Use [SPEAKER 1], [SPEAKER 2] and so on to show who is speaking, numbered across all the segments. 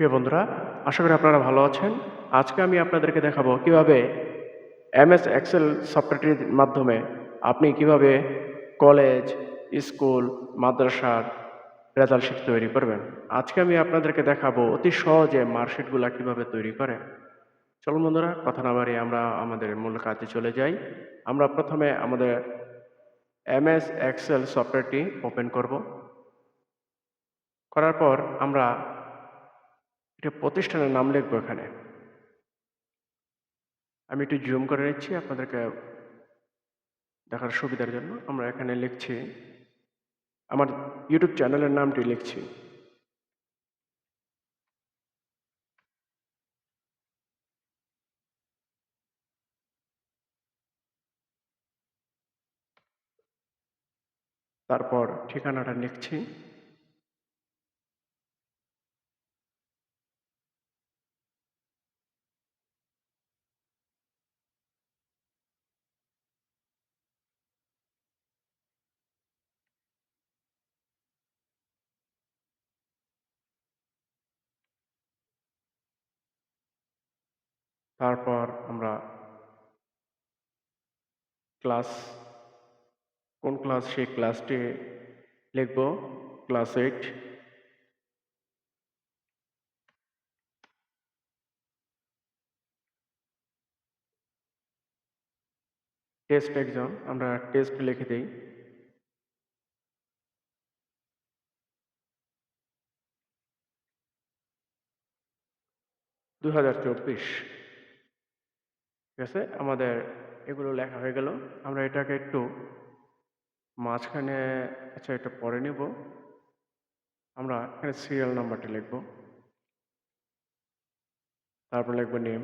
[SPEAKER 1] প্রিয় বন্ধুরা, আশা করি আপনারা ভালো আছেন। আজকে আমি আপনাদেরকে দেখাবো কীভাবে এমএস এক্সেল সফটওয়্যারটির মাধ্যমে আপনি কীভাবে কলেজ, স্কুল, মাদ্রাসার রেজাল্ট শিট তৈরি করবেন। আজকে আমি আপনাদেরকে দেখাবো অতি সহজে মার্কশিটগুলো কীভাবে তৈরি করে। চলুন বন্ধুরা, কথা না বাড়িয়ে আমরা আমাদের মূল কাজে চলে যাই। আমরা প্রথমে আমাদের এমএস এক্সেল সফটওয়্যারটি ওপেন করব। করার পর আমরা এটা প্রতিষ্ঠানের নাম লিখব এখানে। আমি একটু জুম করে নিচ্ছি, আপনাদেরকে দেখার সুবিধার জন্য। আমরা এখানে লিখছি, আমার ইউটিউব চ্যানেলের নামটি লিখছি। তারপর ঠিকানাটা লিখছি। তারপর আমরা ক্লাস, কোন ক্লাস, সেই ক্লাসটি লিখব, ক্লাস এইট। টেস্ট এক্সাম, আমরা টেস্ট লিখে দিই। দু হাজার চব্বিশ। ঠিক আছে? আমাদের এগুলো লেখা হয়ে গেল। আমরা এটাকে একটু মাঝখানে আচ্ছা এটা পরে নিব। আমরা এখানে সিরিয়াল নাম্বারটা লিখব। তারপর লিখব নেম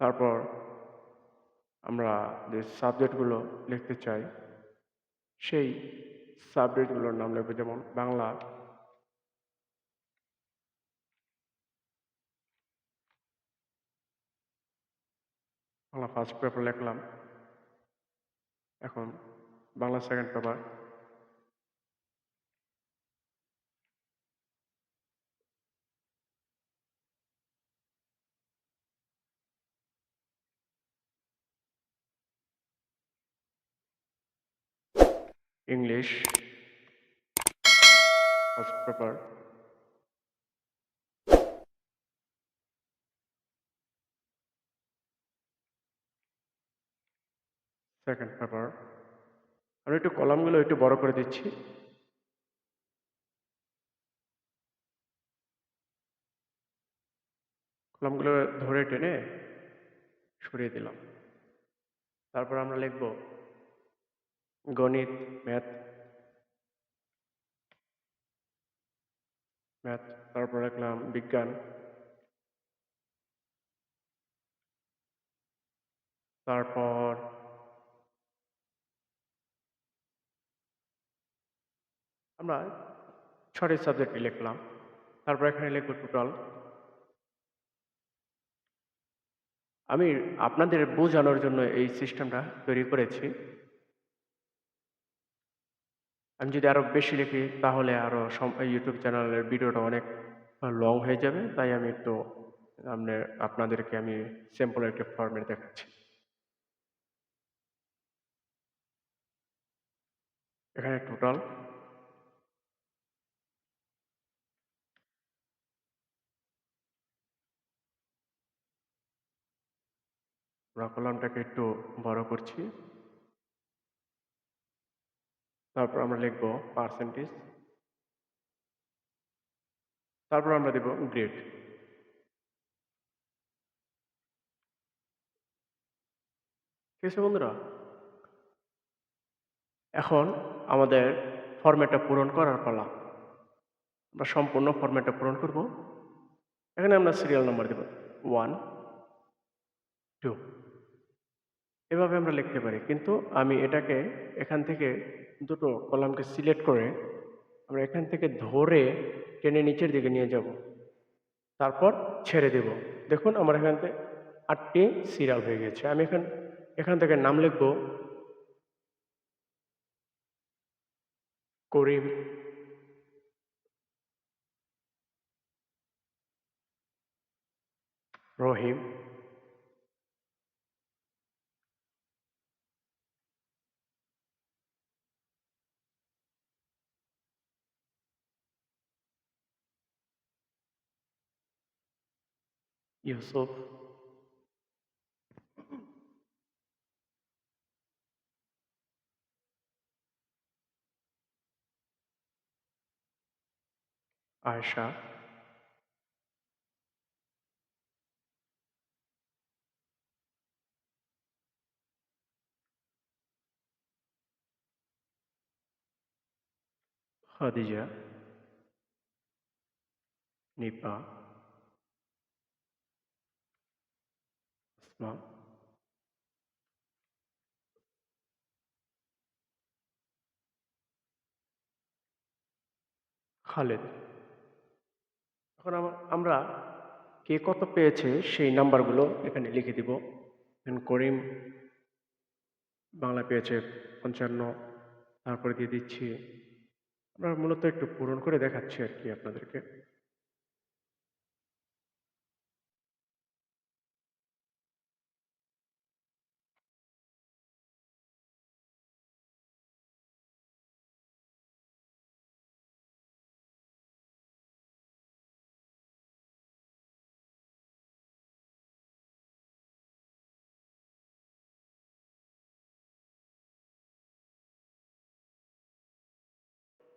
[SPEAKER 1] তারপর আমরা যে সাবজেক্টগুলো লিখতে চাই, সেই সাবজেক্টগুলোর নাম লিখব। যেমন বাংলা বাংলা ফার্স্ট পেপার লিখলাম। এখন Bangla second paper English first paper second paper আমি একটু কলামগুলো একটু বড় করে দিচ্ছি। কলামগুলো ধরে টেনে সরিয়ে দিলাম। তারপর আমরা লিখব গণিত, ম্যাথ। ম্যাথ, তারপর লিখলাম বিজ্ঞান। তারপর আমরা ছটি সাবজেক্ট লিখলাম। তারপর এখানে লিখব টোটাল। আমি আপনাদের বোঝানোর জন্য এই সিস্টেমটা তৈরি করেছি। আমি যদি আরও বেশি লিখি, তাহলে আরও ইউটিউব চ্যানেলের ভিডিওটা অনেক লং হয়ে যাবে। তাই আমি একটু আপনাদেরকে আমি সিম্পল একটা ফর্মেট দেখাচ্ছি। এখানে টোটাল। আমরা কলামটাকে একটু বড় করছি। তারপর আমরা লিখব পার্সেন্টেজ তারপর আমরা দেব গ্রেড ঠিক বন্ধুরা? এখন আমাদের ফরম্যাটটা পূরণ করার পালা। আমরা সম্পূর্ণ ফরম্যাটটা পূরণ করব। এখানে আমরা সিরিয়াল নাম্বার দেব। ওয়ান টু এভাবে আমরা লিখতে পারি। কিন্তু আমি এটাকে এখান থেকে দুটো কলামকে সিলেক্ট করে আমরা এখান থেকে ধরে টেনে নিচের দিকে নিয়ে যাব। তারপর ছেড়ে দেব। দেখুন আমার এখান থেকে আটটি সিরাল হয়ে গেছে। আমি এখান এখান থেকে নাম লিখব। করিম। রহিম। ইউসুফ আয়েশা খাদিজা নিপা আসমা খালেদ, এখন আমরা কে কত পেয়েছে সেই নাম্বারগুলো এখানে লিখে দিব। করিম বাংলা পেয়েছে পঞ্চান্ন, তারপরে দিয়ে দিচ্ছি। আমরা মূলত একটু পূরণ করে দেখাচ্ছি আর কি আপনাদেরকে।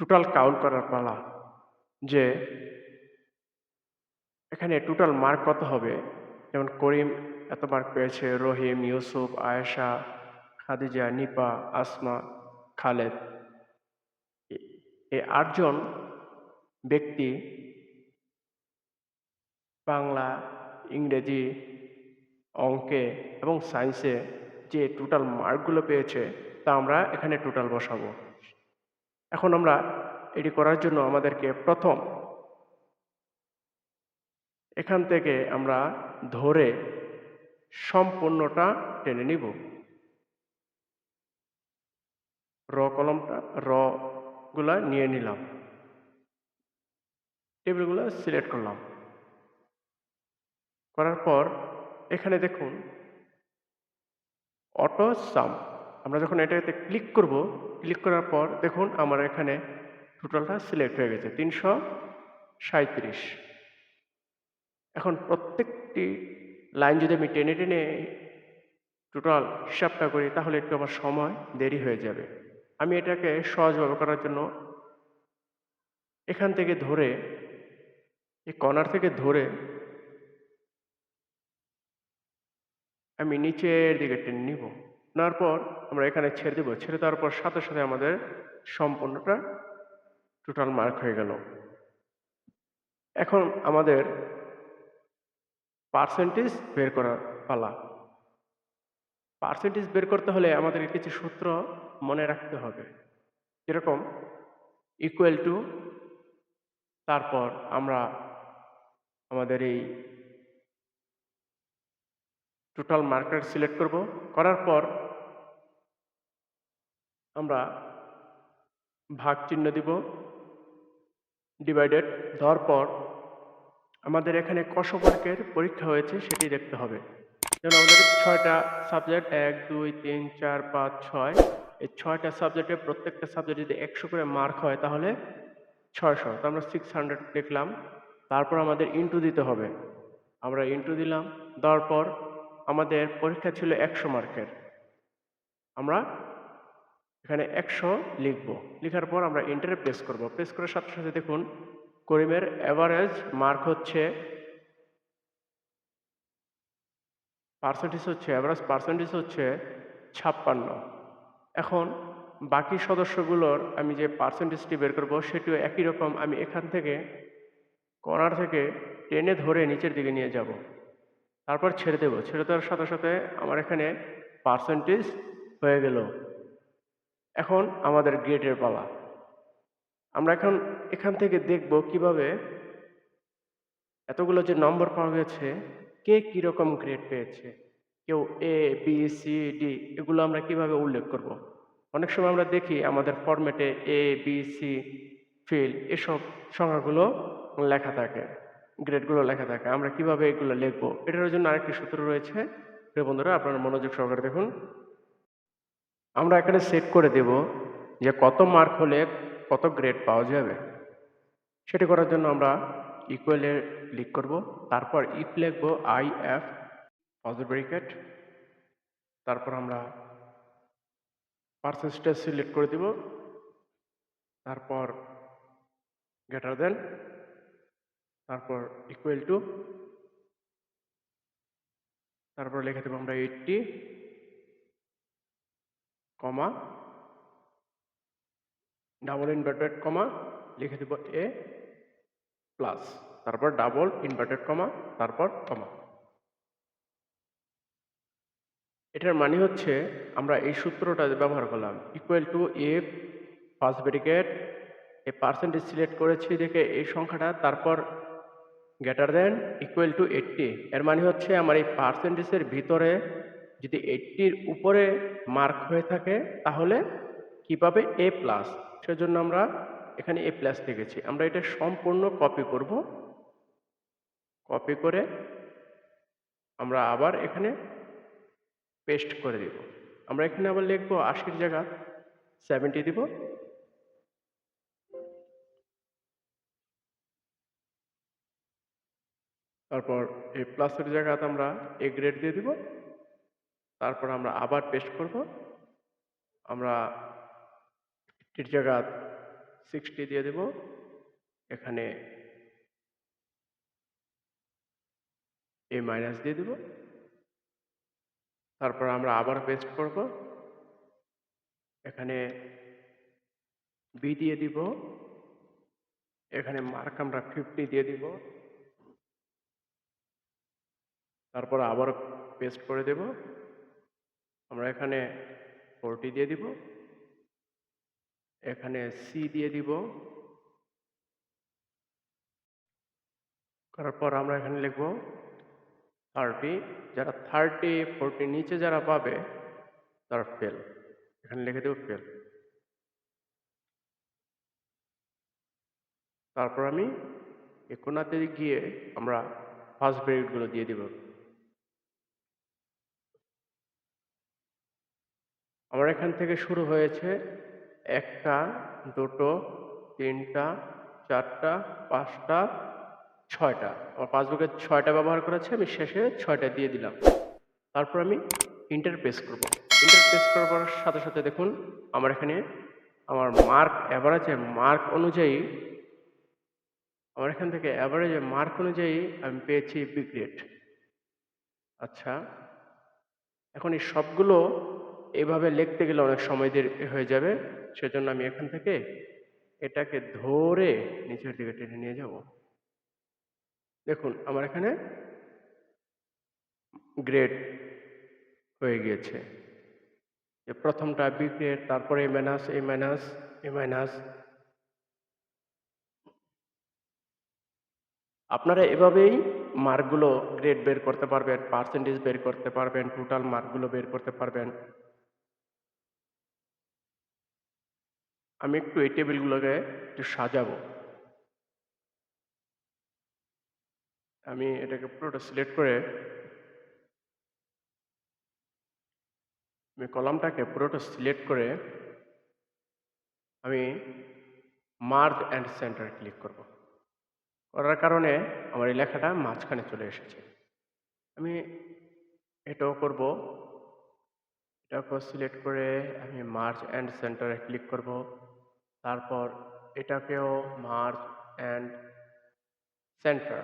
[SPEAKER 1] টোটাল কাউন্ট করার পালা যে এখানে টোটাল মার্ক কত হবে? যেমন করিম এত মার্ক পেয়েছে, রহিম, ইউসুফ, আয়েশা, খাদিজা, নিপা, আসমা, খালেদ। এই আটজন ব্যক্তি বাংলা, ইংরেজি অঙ্কে এবং সায়েন্সে যে টোটাল মার্কগুলো পেয়েছে, তা আমরা এখানে টোটাল বসাবো। এখন আমরা এটি করার জন্য আমাদেরকে প্রথম এখান থেকে আমরা ধরে সম্পূর্ণটা টেনে নিব। র কলমটা, র গুলা নিয়ে নিলাম। টেবিলগুলো সিলেক্ট করলাম। করার পর এখানে দেখুন, অটো সাম আমরা যখন এটাতে ক্লিক করব ক্লিক করার পর দেখুন আমার এখানে টোটালটা সিলেক্ট হয়ে গেছে, তিনশো সাঁত্রিশ এখন প্রত্যেকটি লাইন যদি আমি টেনে টেনে টোটাল হিসাবটা করি, তাহলে একটু আমার সময় দেরি হয়ে যাবে। আমি এটাকে সহজভাবে করার জন্য এখান থেকে ধরে, এই কর্নার থেকে ধরে আমি নিচের দিকে টেনে নিব। নেওয়ার পর আমরা এখানে ছেড়ে দেবো। ছেড়ে দেওয়ার পর সাথে সাথে আমাদের সম্পূর্ণটা টোটাল মার্ক হয়ে গেল। এখন আমাদের পার্সেন্টেজ বের করার পালা। পার্সেন্টেজ বের করতে হলে আমাদের কিছু সূত্র মনে রাখতে হবে। যেরকম ইকুয়াল টু তারপর আমরা আমাদের এই টোটাল মার্কেট সিলেক্ট করব। করার পর আমরা ভাগ চিহ্ন দিব ডিভাইডেড দেওয়ার পর আমাদের এখানে কষবর্গের পরীক্ষা হয়েছে, সেটি দেখতে হবে। যেমন আমাদের ছয়টা সাবজেক্ট এক, দুই, তিন, চার, পাঁচ, ছয়, এই ছয়টা সাবজেক্টে প্রত্যেকটা সাবজেক্ট যদি একশো করে মার্ক হয়, তাহলে ছয়শো। তো আমরা সিক্স হান্ড্রেড দেখলাম। তারপর আমাদের ইন্টু দিতে হবে। আমরা ইন্টু দিলাম। দেওয়ার পর আমাদের পরীক্ষা ছিল একশো মার্কের আমরা এখানে একশো লিখব। লেখার পর আমরা ইন্টারে প্রেস করব। প্রেস করার সাথে সাথে দেখুন, করিমের অ্যাভারেজ মার্ক হচ্ছে পার্সেন্টেজ হচ্ছে অ্যাভারেজ পার্সেন্টেজ হচ্ছে ছাপ্পান্ন। এখন বাকি সদস্যগুলোর আমি যে পার্সেন্টেজটি বের করব, সেটিও একই রকম আমি এখান থেকে কর্নার থেকে টেনে ধরে নিচের দিকে নিয়ে যাব। তারপর ছেড়ে দেবো। ছেড়ে দেওয়ার সাথে সাথে আমার এখানে পার্সেন্টেজ হয়ে গেল। এখন আমাদের গ্রেডের পালা। আমরা এখন এখান থেকে দেখব কীভাবে এতগুলো যে নম্বর পাওয়া গেছে, কে কীরকম গ্রেড পেয়েছে, কেউ এ বি সি ডি এগুলো আমরা কীভাবে উল্লেখ করব। অনেক সময় আমরা দেখি আমাদের ফরম্যাটে এ বি সি ফিল এসব সংখ্যাগুলো লেখা থাকে গ্রেডগুলো লেখা থাকে। আমরা কীভাবে এগুলো লিখব? এটার জন্য আরেকটি সূত্র রয়েছে। বন্ধুরা, আপনারা মনোযোগ সহকারে দেখুন। আমরা এখানে সেট করে দেব যে কত মার্ক হলে কত গ্রেড পাওয়া যাবে। সেটি করার জন্য আমরা ইকুয়ালে ক্লিক করব, তারপর ইফ লিখব আই এফ পজিটিভ ব্রেকেট তারপর আমরা পার্সেন্টেজ সিলেক্ট করে দিব, তারপর গ্রেটার দেন তারপর ইকুয়াল টু তারপর লিখে দেবো আমরা eighty comma double inverted comma, লিখে দেব এ প্লাস তারপর ডাবল ইনভার্টেড কমা, তারপর কমা। এটার মানে হচ্ছে আমরা এই সূত্রটা ব্যবহার করলাম equal to F first bracket এই পার্সেন্টেজ সিলেক্ট করেছি দেখে এই সংখ্যাটা, তারপর greater than equal to eighty এর মানে হচ্ছে আমার এই পার্সেন্টেজের ভিতরে যদি এইট্টির উপরে মার্ক হয়ে থাকে, তাহলে কি পাবে? এ প্লাস সেজন্য আমরা এখানে এ প্লাস লিখেছি। আমরা এটা সম্পূর্ণ কপি করব। কপি করে আমরা আবার এখানে পেস্ট করে দিব। আমরা এখানে আবার লিখব আশির জায়গা সেভেন্টি দিব। তারপর এই প্লাসের জায়গাতে আমরা এ গ্রেড দিয়ে দিব। তারপর আমরা আবার পেস্ট করব। আমরা এটির জায়গা সিক্সটি দিয়ে দেব। এখানে এ মাইনাস দিয়ে দেব। তারপর আমরা আবার পেস্ট করব। এখানে বি দিয়ে দিব। এখানে মার্ক আমরা ফিফটি দিয়ে দিব। তারপর আবার পেস্ট করে দেব। আমরা এখানে ফোরটি দিয়ে দিব। এখানে সি দিয়ে দিব। করার পর আমরা এখানে লিখব থার্টি যারা থার্টি ফোরটি নিচে যারা পাবে, তারা ফেল এখানে লিখে দেব ফেল তারপর আমি এ গিয়ে আমরা ফার্স্ট ব্রেকগুলো দিয়ে দিব। আমার এখান থেকে শুরু হয়েছে একটা, দুটো, তিনটা, চারটা, পাঁচটা, ছয়টা। আমার পাসবুকে ছয়টা ব্যবহার করেছে, আমি শেষে ছয়টা দিয়ে দিলাম। তারপর আমি ইন্টার প্রেস করব। ইন্টার প্রেস করার সাথে সাথে দেখুন, আমার এখানে আমার মার্ক অ্যাভারেজের মার্ক অনুযায়ী, আমার এখান থেকে অ্যাভারেজের মার্ক অনুযায়ী আমি পেয়েছি বি আচ্ছা এখন এই সবগুলো এভাবে লিখতে গেলে অনেক সময় দের হয়ে যাবে। সেজন্য আমি এখান থেকে এটাকে ধরে নিচের দিকে টেনে নিয়ে যাব। দেখুন, আমার এখানে গ্রেড হয়ে গিয়েছে। যে প্রথমটা বি গ্রেড তারপরে A minus A minus A minus আপনারা এভাবেই মার্কগুলো গ্রেড বের করতে পারবেন পার্সেন্টেজ বের করতে পারবেন টোটাল মার্কগুলো বের করতে পারবেন। আমি একটু এই টেবিলগুলোকে একটু সাজাবো। আমি এটাকে পুরোটা সিলেক্ট করে আমি কলামটাকে পুরোটা সিলেক্ট করে আমি মার্জ অ্যান্ড সেন্টার ক্লিক করব। করার কারণে আমার এই লেখাটা মাঝখানে চলে এসেছে। আমি এটাও করব। এটাকে সিলেক্ট করে আমি মার্জ অ্যান্ড সেন্টারে ক্লিক করব। তারপর এটাকেও মার্জ অ্যান্ড সেন্টার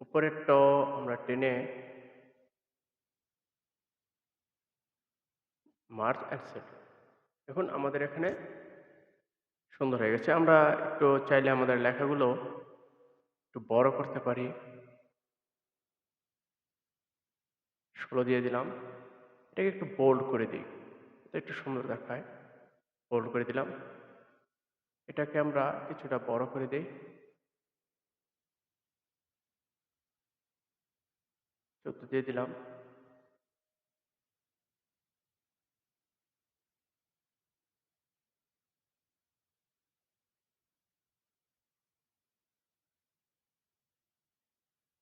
[SPEAKER 1] উপরেরটাও আমরা টেনে মার্চ অ্যান্ড সেন্টার দেখুন আমাদের এখানে সুন্দর হয়ে গেছে। আমরা একটু চাইলে আমাদের লেখাগুলো একটু বড় করতে পারি। ষোলো দিয়ে দিলাম। এটাকে একটু বোল্ড করে দিই। একটু সুন্দর দেখায়। বোল্ড করে দিলাম। এটাকে আমরা কিছুটা বড় করে দেই। চোদ্দ দিয়ে দিলাম।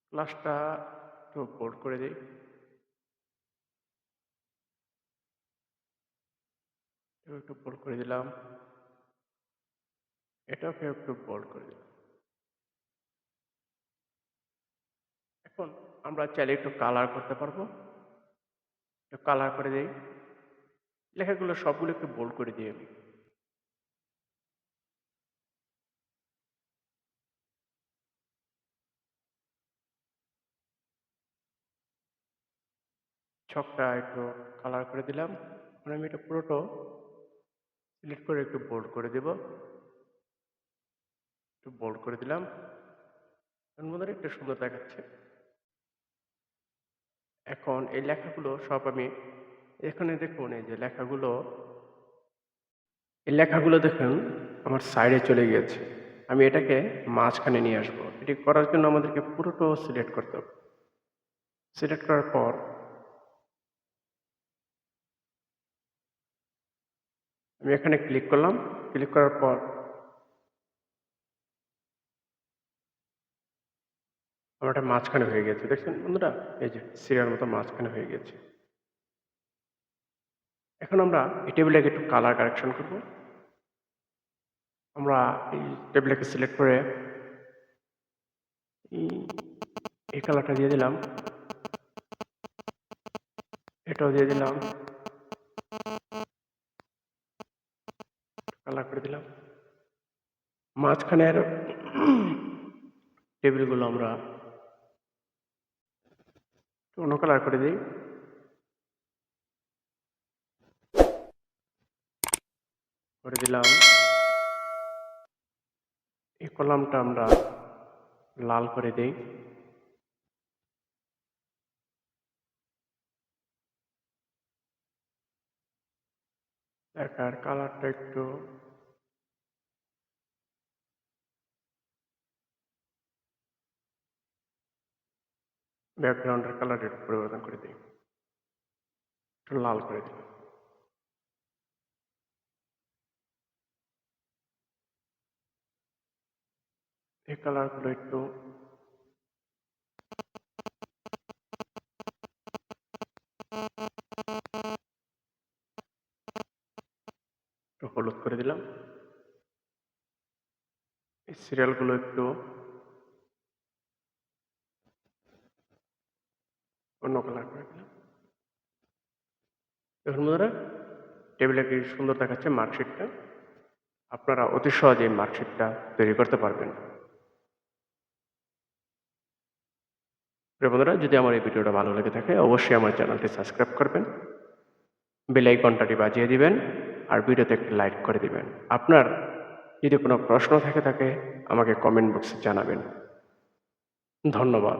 [SPEAKER 1] ক্লাসটা একটু বোল্ড করে দিই। একটু বোল্ড করে দিলাম। এটাকে একটু বোল্ড করে দিলাম। এখন আমরা চাইলে একটু কালার করতে পারব। একটু কালার করে দিই। লেখাগুলো সবগুলো একটু বোল্ড করে দিই। আমি ছকটা একটু কালার করে দিলাম। আমি এটা পুরোটা সিলেক্ট করে একটু বোল্ড করে দেব। একটু বোল্ড করে দিলাম। মনে একটু সুন্দর দেখাচ্ছে। এখন এই লেখাগুলো সব আমি এখানে দেখুন, এই যে লেখাগুলো, এই লেখাগুলো দেখুন, আমার সাইডে চলে গিয়েছে। আমি এটাকে মাঝখানে নিয়ে আসব। এটি করার জন্য আমাদেরকে পুরোটা সিলেক্ট করতে হবে। সিলেক্ট করার পর আমি এখানে ক্লিক করলাম ক্লিক করার পর আমার একটা মাঝখানে হয়ে গেছে, দেখছেন বন্ধুরা? এই যে সিরিয়ার মতো মাঝখানে হয়ে গেছে। এখন আমরা এই টেবিলটাকে একটু কালার কারেকশন করব। আমরা এই টেবিলটাকে সিলেক্ট করে এই- কালারটা দিয়ে দিলাম। এটাও দিয়ে দিলাম। কালার করে দিলাম। মাঝখানের টেবিলগুলো আমরা অন্য কালার করে দিই। করে দিলাম। এই কলামটা আমরা লাল করে দিই। দেখার কালারটা একটু ব্যাকগ্রাউন্ডের কালার একটু পরিবর্তন করে দিই একটু লাল করে দিই এই কালারগুলো একটু হলুদ করে দিলাম। এই সিরিয়ালগুলো একটু অন্য কালার করে দিলাম। দেখুন বন্ধুরা টেবিলে কি সুন্দর দেখাচ্ছে মার্কশিটটা আপনারা অতি সহজেই মার্কশিটটা তৈরি করতে পারবেন। বন্ধুরা, যদি আমার এই ভিডিওটা ভালো লেগে থাকে, অবশ্যই আমার চ্যানেলটি সাবস্ক্রাইব করবেন বেল আইকনটাটি বাজিয়ে দিবেন, আর ভিডিওতে একটি লাইক করে দিবেন। আপনার যদি কোনো প্রশ্ন থাকে থাকে, আমাকে কমেন্ট বক্সে জানাবেন। ধন্যবাদ।